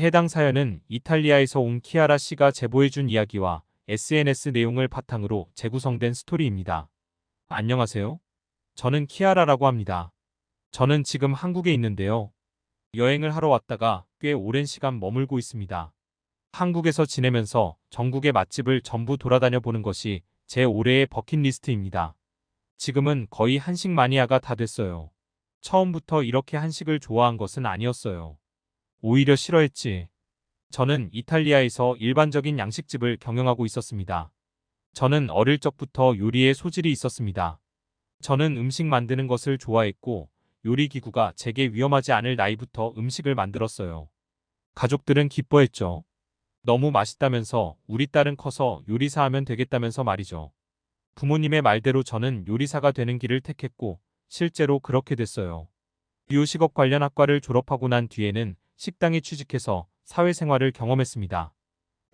해당 사연은 이탈리아에서 온 키아라 씨가 제보해준 이야기와 SNS 내용을 바탕으로 재구성된 스토리입니다. 안녕하세요. 저는 키아라라고 합니다. 저는 지금 한국에 있는데요. 여행을 하러 왔다가 꽤 오랜 시간 머물고 있습니다. 한국에서 지내면서 전국의 맛집을 전부 돌아다녀 보는 것이 제 올해의 버킷리스트입니다. 지금은 거의 한식 마니아가 다 됐어요. 처음부터 이렇게 한식을 좋아한 것은 아니었어요. 오히려 싫어했지. 저는 이탈리아에서 일반적인 양식집을 경영하고 있었습니다. 저는 어릴 적부터 요리에 소질이 있었습니다. 저는 음식 만드는 것을 좋아했고 요리 기구가 제게 위험하지 않을 나이부터 음식을 만들었어요. 가족들은 기뻐했죠. 너무 맛있다면서 우리 딸은 커서 요리사 하면 되겠다면서 말이죠. 부모님의 말대로 저는 요리사가 되는 길을 택했고 실제로 그렇게 됐어요. 요식업 관련 학과를 졸업하고 난 뒤에는 식당에 취직해서 사회생활을 경험했습니다.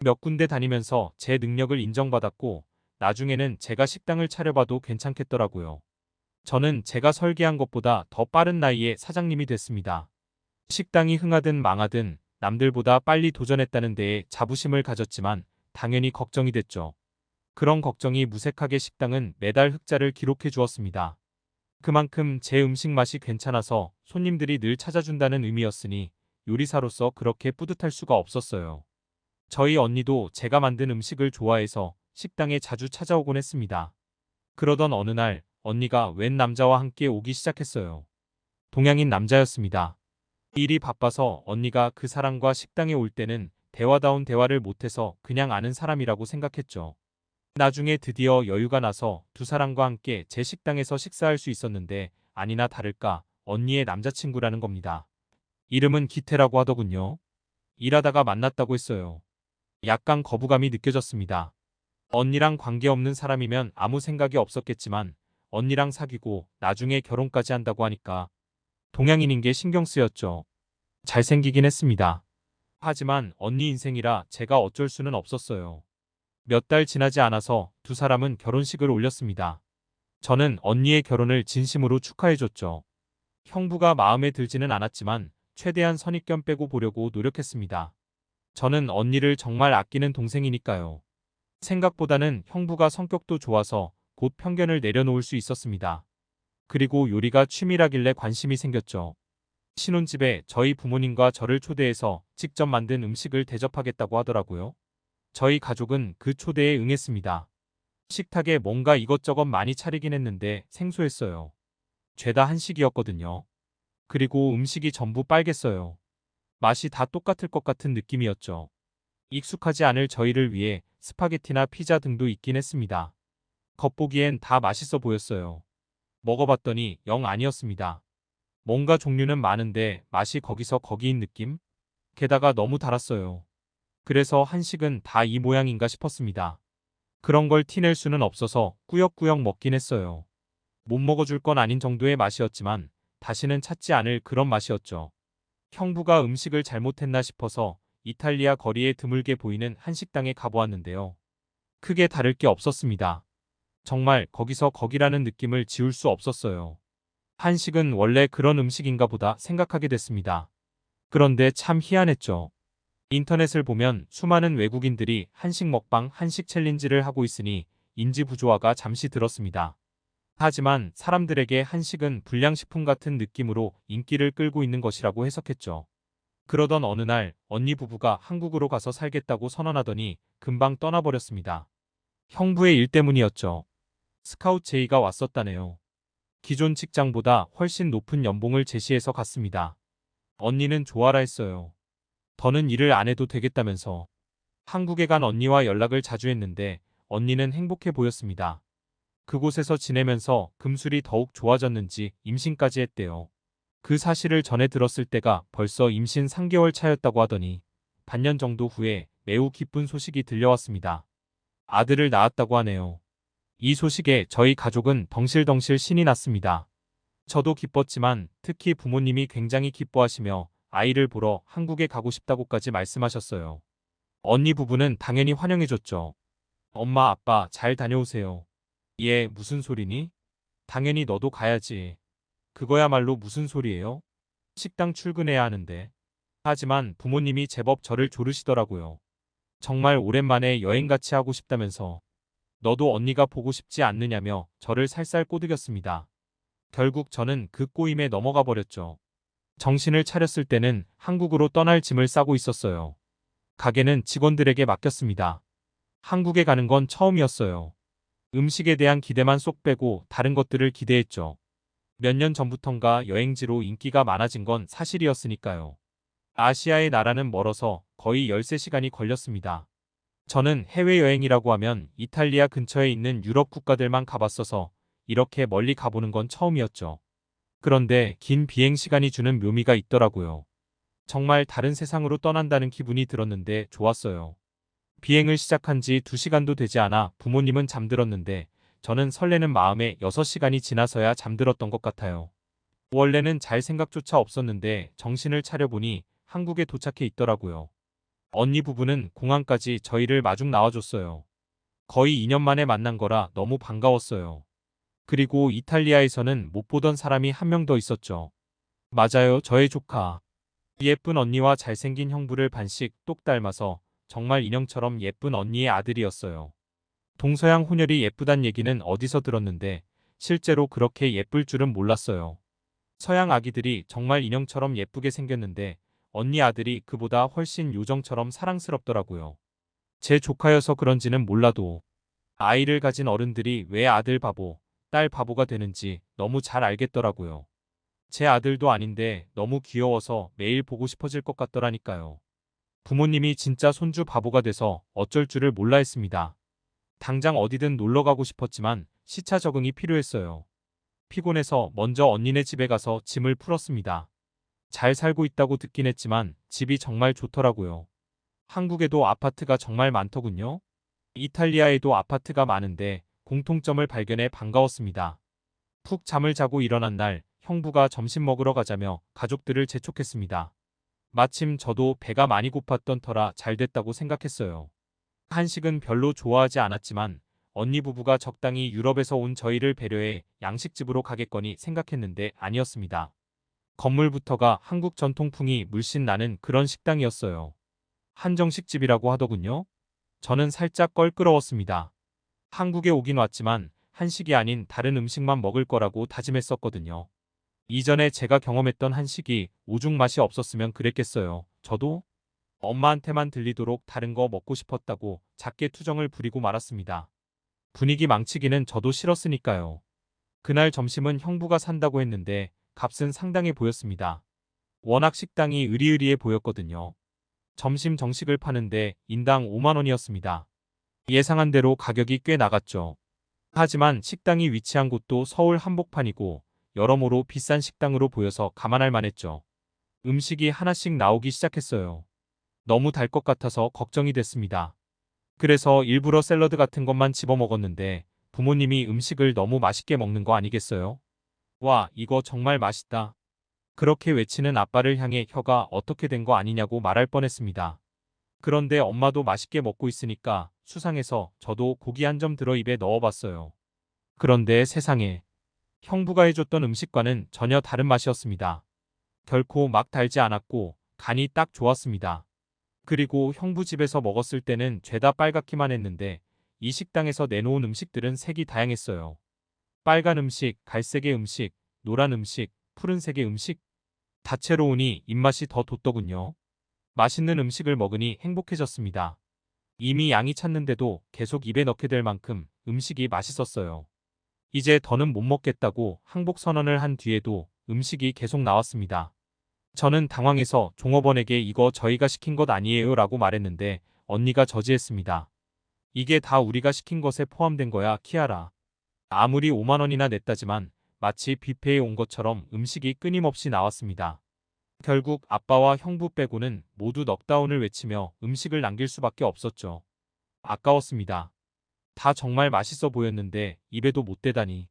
몇 군데 다니면서 제 능력을 인정받았고 나중에는 제가 식당을 차려봐도 괜찮겠더라고요. 저는 제가 설계한 것보다 더 빠른 나이에 사장님이 됐습니다. 식당이 흥하든 망하든 남들보다 빨리 도전했다는 데에 자부심을 가졌지만 당연히 걱정이 됐죠. 그런 걱정이 무색하게 식당은 매달 흑자를 기록해 주었습니다. 그만큼 제 음식 맛이 괜찮아서 손님들이 늘 찾아준다는 의미였으니 요리사로서 그렇게 뿌듯할 수가 없었어요. 저희 언니도 제가 만든 음식을 좋아해서 식당에 자주 찾아오곤 했습니다. 그러던 어느 날 언니가 웬 남자와 함께 오기 시작했어요. 동양인 남자였습니다. 일이 바빠서 언니가 그 사람과 식당에 올 때는 대화다운 대화를 못해서 그냥 아는 사람이라고 생각했죠. 나중에 드디어 여유가 나서 두 사람과 함께 제 식당에서 식사할 수 있었는데 아니나 다를까 언니의 남자친구라는 겁니다. 이름은 기태라고 하더군요. 일하다가 만났다고 했어요. 약간 거부감이 느껴졌습니다. 언니랑 관계없는 사람이면 아무 생각이 없었겠지만 언니랑 사귀고 나중에 결혼까지 한다고 하니까 동양인인 게 신경 쓰였죠. 잘생기긴 했습니다. 하지만 언니 인생이라 제가 어쩔 수는 없었어요. 몇 달 지나지 않아서 두 사람은 결혼식을 올렸습니다. 저는 언니의 결혼을 진심으로 축하해줬죠. 형부가 마음에 들지는 않았지만 최대한 선입견 빼고 보려고 노력했습니다. 저는 언니를 정말 아끼는 동생이니까요. 생각보다는 형부가 성격도 좋아서 곧 편견을 내려놓을 수 있었습니다. 그리고 요리가 취미라길래 관심이 생겼죠. 신혼집에 저희 부모님과 저를 초대해서 직접 만든 음식을 대접하겠다고 하더라고요. 저희 가족은 그 초대에 응했습니다. 식탁에 뭔가 이것저것 많이 차리긴 했는데 생소했어요. 죄다 한식이었거든요. 그리고 음식이 전부 빨갰어요. 맛이 다 똑같을 것 같은 느낌이었죠. 익숙하지 않을 저희를 위해 스파게티나 피자 등도 있긴 했습니다. 겉보기엔 다 맛있어 보였어요. 먹어봤더니 영 아니었습니다. 뭔가 종류는 많은데 맛이 거기서 거기인 느낌? 게다가 너무 달았어요. 그래서 한식은 다 이 모양인가 싶었습니다. 그런 걸 티낼 수는 없어서 꾸역꾸역 먹긴 했어요. 못 먹어줄 건 아닌 정도의 맛이었지만 다시는 찾지 않을 그런 맛이었죠. 형부가 음식을 잘못했나 싶어서 이탈리아 거리에 드물게 보이는 한식당에 가보았는데요. 크게 다를 게 없었습니다. 정말 거기서 거기라는 느낌을 지울 수 없었어요. 한식은 원래 그런 음식인가 보다 생각하게 됐습니다. 그런데 참 희한했죠. 인터넷을 보면 수많은 외국인들이 한식 먹방, 한식 챌린지를 하고 있으니 인지 부조화가 잠시 들었습니다. 하지만 사람들에게 한식은 불량식품 같은 느낌으로 인기를 끌고 있는 것이라고 해석했죠. 그러던 어느 날 언니 부부가 한국으로 가서 살겠다고 선언하더니 금방 떠나버렸습니다. 형부의 일 때문이었죠. 스카우트 제의가 왔었다네요. 기존 직장보다 훨씬 높은 연봉을 제시해서 갔습니다. 언니는 좋아라 했어요. 더는 일을 안 해도 되겠다면서. 한국에 간 언니와 연락을 자주 했는데 언니는 행복해 보였습니다. 그곳에서 지내면서 금술이 더욱 좋아졌는지 임신까지 했대요. 그 사실을 전해 들었을 때가 벌써 임신 3개월 차였다고 하더니 반년 정도 후에 매우 기쁜 소식이 들려왔습니다. 아들을 낳았다고 하네요. 이 소식에 저희 가족은 덩실덩실 신이 났습니다. 저도 기뻤지만 특히 부모님이 굉장히 기뻐하시며 아이를 보러 한국에 가고 싶다고까지 말씀하셨어요. 언니 부부는 당연히 환영해줬죠. 엄마 아빠 잘 다녀오세요. 얘 무슨 소리니? 당연히 너도 가야지. 그거야말로 무슨 소리예요? 식당 출근해야 하는데. 하지만 부모님이 제법 저를 조르시더라고요. 정말 오랜만에 여행 같이 하고 싶다면서 너도 언니가 보고 싶지 않느냐며 저를 살살 꼬드겼습니다. 결국 저는 그 꼬임에 넘어가 버렸죠. 정신을 차렸을 때는 한국으로 떠날 짐을 싸고 있었어요. 가게는 직원들에게 맡겼습니다. 한국에 가는 건 처음이었어요. 음식에 대한 기대만 쏙 빼고 다른 것들을 기대했죠. 몇 년 전부턴가 여행지로 인기가 많아진 건 사실이었으니까요. 아시아의 나라는 멀어서 거의 13시간이 걸렸습니다. 저는 해외여행이라고 하면 이탈리아 근처에 있는 유럽 국가들만 가봤어서 이렇게 멀리 가보는 건 처음이었죠. 그런데 긴 비행 시간이 주는 묘미가 있더라고요. 정말 다른 세상으로 떠난다는 기분이 들었는데 좋았어요. 비행을 시작한 지 2시간도 되지 않아 부모님은 잠들었는데 저는 설레는 마음에 6시간이 지나서야 잠들었던 것 같아요. 원래는 잘 생각조차 없었는데 정신을 차려보니 한국에 도착해 있더라고요. 언니 부부는 공항까지 저희를 마중 나와줬어요. 거의 2년 만에 만난 거라 너무 반가웠어요. 그리고 이탈리아에서는 못 보던 사람이 한 명 더 있었죠. 맞아요, 저의 조카. 예쁜 언니와 잘생긴 형부를 반씩 똑 닮아서 정말 인형처럼 예쁜 언니의 아들이었어요. 동서양 혼혈이 예쁘단 얘기는 어디서 들었는데 실제로 그렇게 예쁠 줄은 몰랐어요. 서양 아기들이 정말 인형처럼 예쁘게 생겼는데 언니 아들이 그보다 훨씬 요정처럼 사랑스럽더라고요. 제 조카여서 그런지는 몰라도 아이를 가진 어른들이 왜 아들 바보, 딸 바보가 되는지 너무 잘 알겠더라고요. 제 아들도 아닌데 너무 귀여워서 매일 보고 싶어질 것 같더라니까요. 부모님이 진짜 손주 바보가 돼서 어쩔 줄을 몰라 했습니다. 당장 어디든 놀러 가고 싶었지만 시차 적응이 필요했어요. 피곤해서 먼저 언니네 집에 가서 짐을 풀었습니다. 잘 살고 있다고 듣긴 했지만 집이 정말 좋더라고요. 한국에도 아파트가 정말 많더군요. 이탈리아에도 아파트가 많은데 공통점을 발견해 반가웠습니다. 푹 잠을 자고 일어난 날 형부가 점심 먹으러 가자며 가족들을 재촉했습니다. 마침 저도 배가 많이 고팠던 터라 잘 됐다고 생각했어요. 한식은 별로 좋아하지 않았지만 언니 부부가 적당히 유럽에서 온 저희를 배려해 양식집으로 가겠거니 생각했는데 아니었습니다. 건물부터가 한국 전통풍이 물씬 나는 그런 식당이었어요. 한정식집이라고 하더군요. 저는 살짝 껄끄러웠습니다. 한국에 오긴 왔지만 한식이 아닌 다른 음식만 먹을 거라고 다짐했었거든요. 이전에 제가 경험했던 한식이 오죽 맛이 없었으면 그랬겠어요. 저도 엄마한테만 들리도록 다른 거 먹고 싶었다고 작게 투정을 부리고 말았습니다. 분위기 망치기는 저도 싫었으니까요. 그날 점심은 형부가 산다고 했는데 값은 상당해 보였습니다. 워낙 식당이 으리으리해 보였거든요. 점심 정식을 파는데 인당 5만원이었습니다. 예상한 대로 가격이 꽤 나갔죠. 하지만 식당이 위치한 곳도 서울 한복판이고 여러모로 비싼 식당으로 보여서 감안할 만했죠. 음식이 하나씩 나오기 시작했어요. 너무 달 것 같아서 걱정이 됐습니다. 그래서 일부러 샐러드 같은 것만 집어 먹었는데 부모님이 음식을 너무 맛있게 먹는 거 아니겠어요? 와, 이거 정말 맛있다. 그렇게 외치는 아빠를 향해 혀가 어떻게 된 거 아니냐고 말할 뻔했습니다. 그런데 엄마도 맛있게 먹고 있으니까 수상해서 저도 고기 한 점 들어 입에 넣어봤어요. 그런데 세상에 형부가 해줬던 음식과는 전혀 다른 맛이었습니다. 결코 막 달지 않았고 간이 딱 좋았습니다. 그리고 형부 집에서 먹었을 때는 죄다 빨갛기만 했는데 이 식당에서 내놓은 음식들은 색이 다양했어요. 빨간 음식, 갈색의 음식, 노란 음식, 푸른색의 음식. 다채로우니 입맛이 더 돋더군요. 맛있는 음식을 먹으니 행복해졌습니다. 이미 양이 찼는데도 계속 입에 넣게 될 만큼 음식이 맛있었어요. 이제 더는 못 먹겠다고 항복 선언을 한 뒤에도 음식이 계속 나왔습니다. 저는 당황해서 종업원에게 이거 저희가 시킨 것 아니에요 라고 말했는데 언니가 저지했습니다. 이게 다 우리가 시킨 것에 포함된 거야 키아라. 아무리 5만원이나 냈다지만 마치 뷔페에 온 것처럼 음식이 끊임없이 나왔습니다. 결국 아빠와 형부 빼고는 모두 넉다운을 외치며 음식을 남길 수밖에 없었죠. 아까웠습니다. 다 정말 맛있어 보였는데 입에도 못 대다니.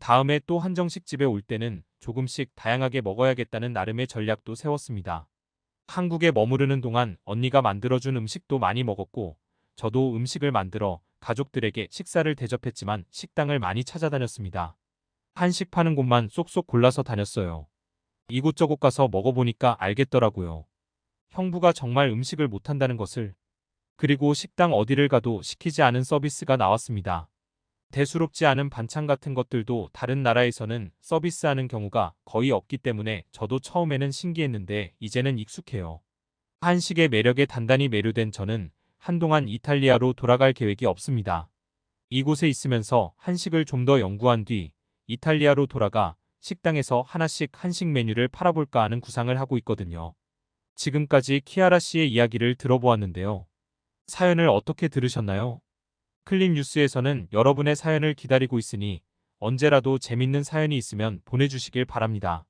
다음에 또 한정식 집에 올 때는 조금씩 다양하게 먹어야겠다는 나름의 전략도 세웠습니다. 한국에 머무르는 동안 언니가 만들어준 음식도 많이 먹었고 저도 음식을 만들어 가족들에게 식사를 대접했지만 식당을 많이 찾아다녔습니다. 한식 파는 곳만 쏙쏙 골라서 다녔어요. 이곳저곳 가서 먹어보니까 알겠더라고요. 형부가 정말 음식을 못한다는 것을. 그리고 식당 어디를 가도 시키지 않은 서비스가 나왔습니다. 대수롭지 않은 반찬 같은 것들도 다른 나라에서는 서비스하는 경우가 거의 없기 때문에 저도 처음에는 신기했는데 이제는 익숙해요. 한식의 매력에 단단히 매료된 저는 한동안 이탈리아로 돌아갈 계획이 없습니다. 이곳에 있으면서 한식을 좀 더 연구한 뒤 이탈리아로 돌아가 식당에서 하나씩 한식 메뉴를 팔아볼까 하는 구상을 하고 있거든요. 지금까지 키아라 씨의 이야기를 들어보았는데요. 사연을 어떻게 들으셨나요? 클린 뉴스에서는 여러분의 사연을 기다리고 있으니 언제라도 재밌는 사연이 있으면 보내주시길 바랍니다.